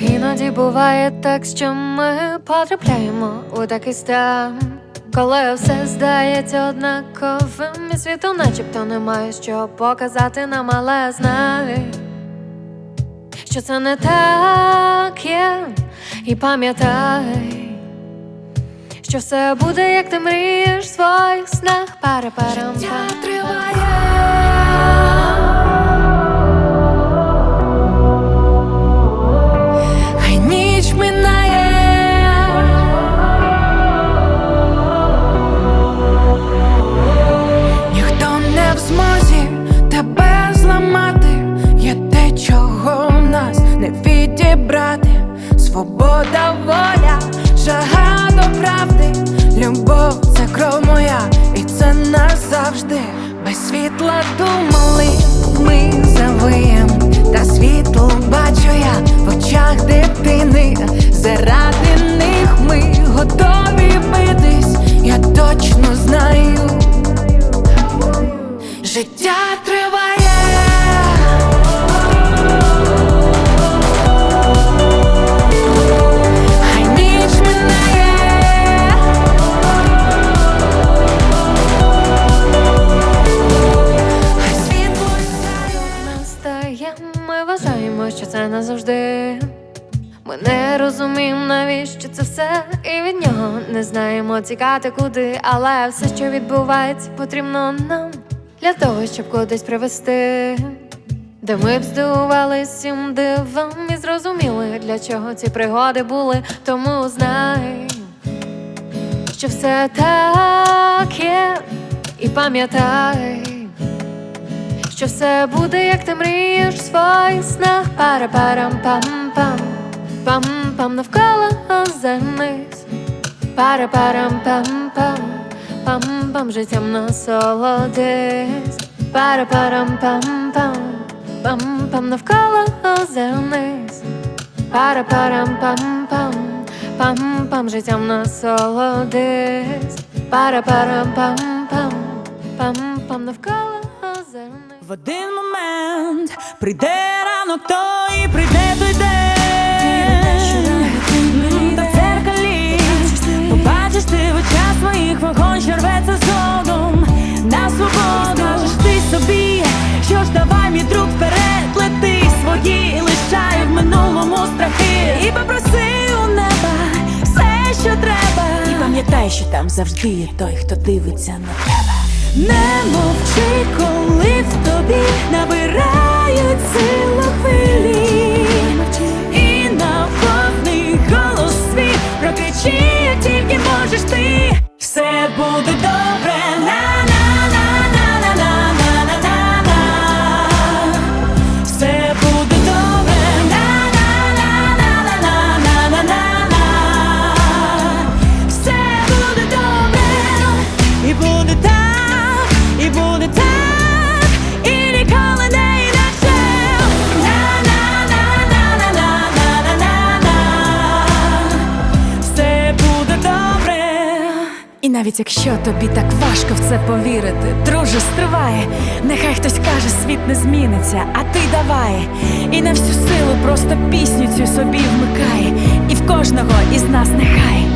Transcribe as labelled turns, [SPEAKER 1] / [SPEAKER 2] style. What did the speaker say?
[SPEAKER 1] Іноді буває так, що ми потрапляємо у такий стан, коли все здається однаковим, і світу начебто немає що показати нам, але знай, що це не так є, і пам'ятай, що все буде, як ти мрієш в своїх снах, пари-парам Хай
[SPEAKER 2] Свобода, воля, жага до правди, любов це кров моя, і це назавжди. Без світла думали,
[SPEAKER 1] назавжди. Ми не розуміємо, навіщо це все, і від нього не знаємо тікати куди, але все, що відбувається, потрібно нам для того, щоб кудись привести. Де ми б здивувались всім дивом і зрозуміли, для чого ці пригоди були, тому знай, що все так є, і пам'ятай, що все буде, як ти мрієш в своїх снах. Пара-парам пам-пам, пам-пам навколо озирнись. Пара-парам пам-пам, пам-пам життям насолодись. Пара-парам пам-пам, пам-пам навколо озирнись. Пара-парам пам-пам, пам-пам життям насолодись. Пара-парам пам-пам, пам-пам навколо
[SPEAKER 3] в один момент прийде ранок, то і прийде той день. Та в дзеркалі побачиш ти в очах своїх вогонь, що рветься згодом на свободу. Скажеш ти собі, що ж давай, мій друг, вперед лети свої, лишай в минулому страхи. І попроси у неба все, що треба. І пам'ятай, що там завжди є той, хто дивиться на тебе. Не мовчи, коли в тобі набирають силу хвилі. І на повний голос свій прокричи, як тільки можеш ти. Все буде добре, І навіть якщо тобі так важко в це повірити, друже, стриває, нехай хтось каже, світ не зміниться, а ти давай. І на всю силу просто пісню цю собі вмикає, і в кожного із нас нехай